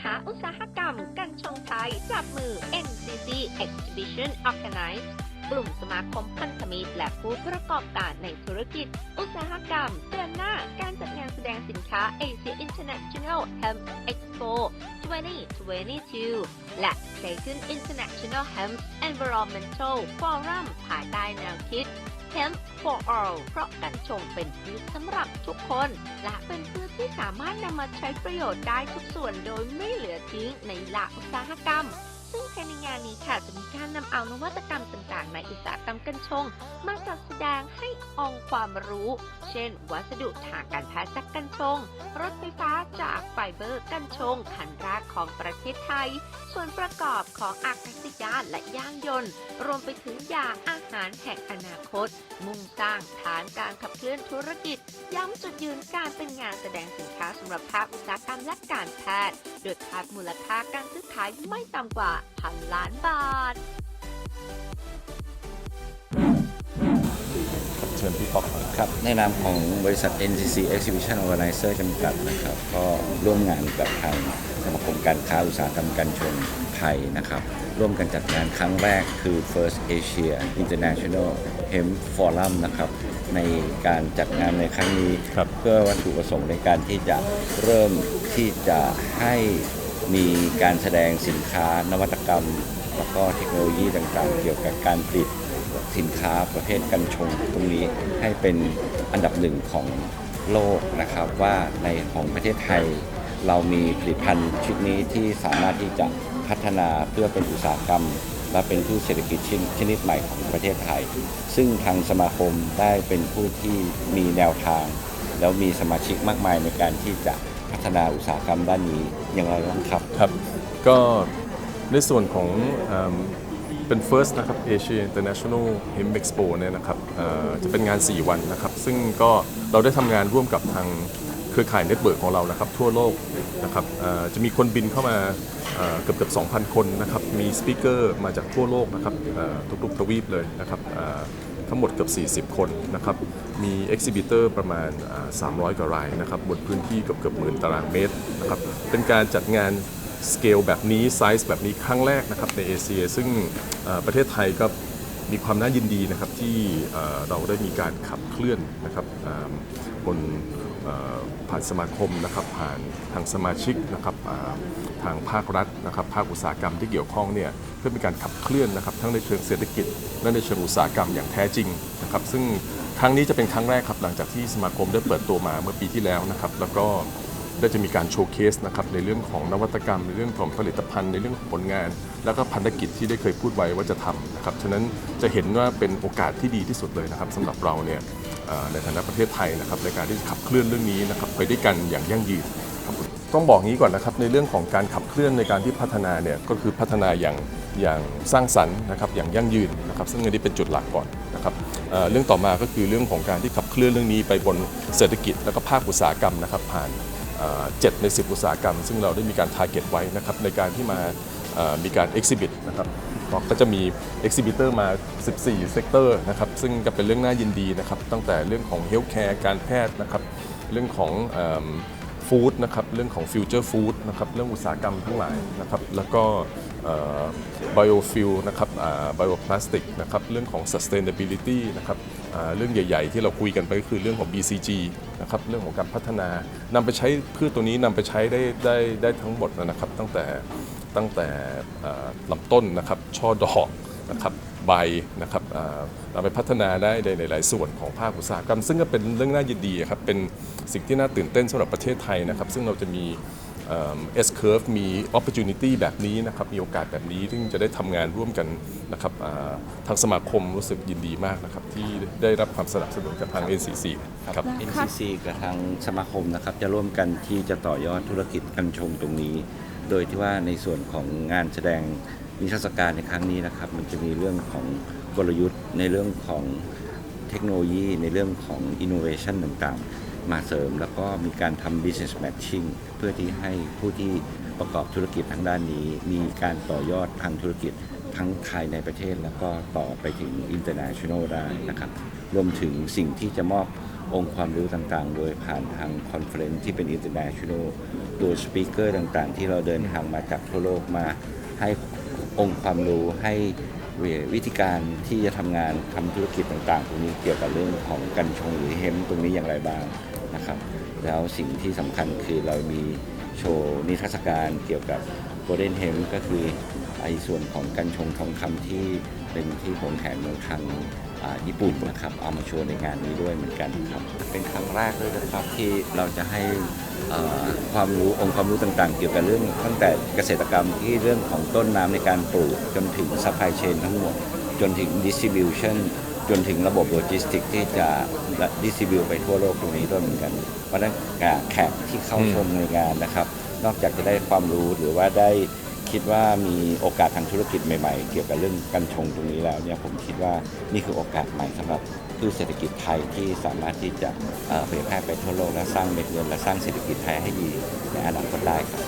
ค้าอุตสาหกรรม กันชงไทยจับมือ NCC Exhibition Organize กลุ่มสมาคมพันธมิตรและผู้ประกอบการในธุรกิจ อุตสาหกรรมเดือนหน้าการจัดงานแสดงสินค้า Asia International Hemp Expo 2022 และ Clayton International Hemp Environmental Forum ภายใต้แนวคิด Hemp for all เพราะกัญชงเป็นพืชสำหรับทุกคน และเป็นพืชที่สามารถนำมาใช้ประโยชน์ได้ทุกส่วนโดยไม่เหลือทิ้งในหลักอุตสาหกรรม ซึ่งภายในงานนี้ค่ะจะมีการนำเอานวัตกรรมต่างๆ ในอุตสาหกรรมกัญชง มาจัดแสดงให้องค์ความรู้ เช่น วัสดุทางการแพทย์จากกัญชง รถไฟฟ้าจากไฟเบอร์กัญชงคันแรกของประเทศไทย ส่วนประกอบของอากาศยานและย่างยนต์ รวมไปถึงยาอาหารแห่งอนาคต มุ่งสร้างฐานการขับเคลื่อนธุรกิจ ย้ำจุดยืนการเป็นงานแสดงสินค้าสำหรับภาคอุตสาหกรรมและการแพทย์ โดยคาดมูลค่าการซื้อขายไม่ต่ำกว่าพันล้านบาท เชิญพี่ป๊อกก่อนครับ ในนามของบริษัท NCC Exhibition Organizer จำกัดนะครับ ก็ร่วมงานกับทางสมาคมการค้าอุตสาหกรรมการชนไทยนะครับ ร่วมกันจัดงานครั้งแรกคือ First Asia International Hemp Forum นะครับ ในการจัดงานในครั้งนี้ ครับ เพื่อวัตถุประสงค์ในการที่จะเริ่มที่จะให้ มีการแสดงสินค้านวัตกรรม แล้วก็เทคโนโลยีต่างๆ เกี่ยวกับการผลิตสินค้าประเภทกัญชงตรงนี้ให้เป็นอันดับหนึ่งของโลกนะครับว่าในของประเทศไทย เรามีผลิตภัณฑ์ชุดนี้ที่สามารถที่จะพัฒนาเพื่อเป็นอุตสาหกรรม และเป็นพืชเศรษฐกิจชนชนิดใหม่ของประเทศไทย ซึ่งทางสมาคมได้เป็นผู้ที่มีแนวทาง แล้วมีสมาชิกมากมายในการที่จะพัฒนาอุตสาหกรรมด้านนี้ อย่างไรบ้างครับ ครับ ก็ในส่วนของเป็น first นะครับ Asia International Hemp Expo เนี่ยนะครับจะเป็นงาน 4 วันนะครับ ซึ่งก็เราได้ทำงานร่วมกับทางเครือข่ายเน็ตเวิร์กของเรานะครับ ทั่วโลกนะครับจะมีคนบินเข้ามาเกือบเกือบ2,000 คนนะครับ มีสปิเกอร์มาจากทั่วโลกนะครับทุกๆทวีปเลยนะครับ ทั้งหมดเกือบ 40 คนนะครับ มีเอ็กซิบิเตอร์ประมาณ 300 กว่ารายนะครับบนพื้นที่เกือบเกือบหมื่นตารางเมตรนะครับเป็นการจัดงานสเกลแบบนี้ไซส์แบบนี้ครั้งแรกนะครับในเอเชียซึ่งประเทศไทยก็ มีความน่ายินดีนะครับที่เราได้มีการขับเคลื่อนนะครับบนผ่านสมาคมนะครับผ่านทางสมาชิกนะครับทางภาครัฐนะครับภาคอุตสาหกรรมที่เกี่ยวข้องเนี่ยเพื่อเป็นการขับเคลื่อนนะครับทั้งในเชิงเศรษฐกิจและในเชิงอุตสาหกรรมอย่างแท้จริงนะครับซึ่งครั้งนี้จะเป็นครั้งแรกครับหลังจากที่สมาคมได้เปิดตัวมาเมื่อปีที่แล้วนะครับแล้วก็ ได้จะมีการโชว์เคสนะครับในเรื่องของนวัตกรรม ในเรื่องของผลิตภัณฑ์ในเรื่องของผลงาน แล้วก็พันธกิจที่ได้เคยพูดไว้ว่าจะทำนะครับฉะนั้นจะเห็นว่าเป็นโอกาสที่ดีที่สุดเลยนะครับสำหรับเราเนี่ยในฐานะประเทศไทยนะครับในการที่จะขับเคลื่อนเรื่องนี้นะครับไปด้วยกันอย่างยั่งยืนครับผมต้องบอกงี้ก่อนนะครับในเรื่องของการขับเคลื่อนในการที่พัฒนาเนี่ยก็คือพัฒนาอย่างอย่างสร้างสรรค์นะครับอย่างยั่งยืนนะครับซึ่งอันนี้เป็นจุดหลักก่อนนะครับเรื่องต่อมาก็คือเรื่องของการที่ขับเคลื่อนเรื่องนี้ไปบนเศรษฐกิจ แล้วก็ภาคอุตสาหกรรมนะครับผ่าน 7 ใน 10 อุตสาหกรรม ซึ่งเราได้มีการ t a r g e t ไว้นะครับในการที่มามีการ exhibit นะครับก็จะมี exhibitor มา 14 เซกเตอร์นะครับซึ่งก็เป็นเรื่องน่ายินดีนะครับตั้งแต่เรื่องของ healthcare การแพทย์นะครับเรื่องของฟู้ดนะครับเรื่องของฟิวเจอร์ฟู้ดนะครับเรื่องอุตสาหกรรมทั้งหลายนะครับแล้วก็ไบโอฟิลนะครับไบโอพลาสติกนะครับเรื่องของ sustainability นะครับ เรื่องใหญ่ ๆ ที่เราคุยกันไปก็คือเรื่องของ BCG นะครับเรื่องของการพัฒนานำไปใช้พืชตัวนี้นำไปใช้ได้ได้ได้ทั้งหมดนะครับตั้งแต่ตั้งแต่อ่าลำต้นนะครับช่อดอกนะครับใบนะครับอ่านำไปพัฒนาได้ในหลายๆส่วนของภาคอุตสาหกรรม ซึ่งก็เป็นเรื่องน่ายินดีครับเป็นสิ่งที่น่าตื่นเต้นสำหรับประเทศไทยนะครับ ซึ่งเราจะมี เอ่อ S curve มี opportunity แบบนี้นะครับมีโอกาสแบบนี้ซึ่งจะได้ทำงานร่วมกันนะครับอ่าทางสมาคมรู้สึกยินดีมากนะครับที่ได้รับความสนับสนุนจากทาง NCC ครับ NCC กับทางสมาคมนะครับจะร่วมกันที่จะต่อยอดธุรกิจกัญชงตรงนี้ โดยที่ว่าในส่วนของงานแสดงนิทรรศการในครั้งนี้นะครับ มันจะมีเรื่องของกลยุทธ์ในเรื่องของเทคโนโลยีในเรื่องของ innovation ต่างๆ มาเสริมแล้วก็มีการทำ business matching เพื่อที่ให้ผู้ที่ประกอบธุรกิจทางด้านนี้ มีการต่อยอดทางธุรกิจทั้งภายในประเทศ แล้วก็ต่อไปถึง international ได้นะครับ รวมถึงสิ่งที่จะมอบองค์ความรู้ต่างๆ โดยผ่านทางคอนเฟอเรนซ์ที่เป็น international โดยสปีกเกอร์ต่างๆ ที่เราเดินทางมาจากทั่วโลกมาให้องค์ความรู้ให้ วิธีการที่จะทำงานทำธุรกิจต่างๆตรงนี้เกี่ยวกับเรื่องของกัญชงหรือเฮมตรงนี้อย่างไรบ้างนะครับ แล้วสิ่งที่สำคัญคือเรามีโชว์นิทรรศการเกี่ยวกับโกลเด้นเฮมก็คือไอ้ส่วนของกัญชงทองคำที่เป็นที่ผงแขนเมืองคัง ญี่ปุ่นนะครับเอามาโชว์ในงานนี้ด้วยเหมือนกันครับเป็นครั้งแรกเลยนะครับที่เราจะให้ความรู้องค์ความรู้ต่างๆ เกี่ยวกับเรื่องตั้งแต่เกษตรกรรมที่เรื่องของต้นน้ำในการปลูกจนถึง supply chain ทั้งหมด จนถึง distribution จนถึงระบบโลจิสติกที่จะดิสติบิวไปทั่วโลกตรงนี้ด้วยเหมือนกันเพราะฉะนั้นแขกที่เข้าชมในงานนะครับ นอกจากจะได้ความรู้หรือว่าได้ คิดว่ามีโอกาสทางธุรกิจใหม่ๆ เกี่ยวกับเรื่องกัญชงตรงนี้แล้วเนี่ยผมคิดว่านี่คือโอกาสใหม่สำหรับพืชเศรษฐกิจไทยที่สามารถที่จะเผยแพร่ไปทั่วโลกและสร้างเม็ดเงินและสร้างเศรษฐกิจไทยให้ดีในอนาคตได้ครับ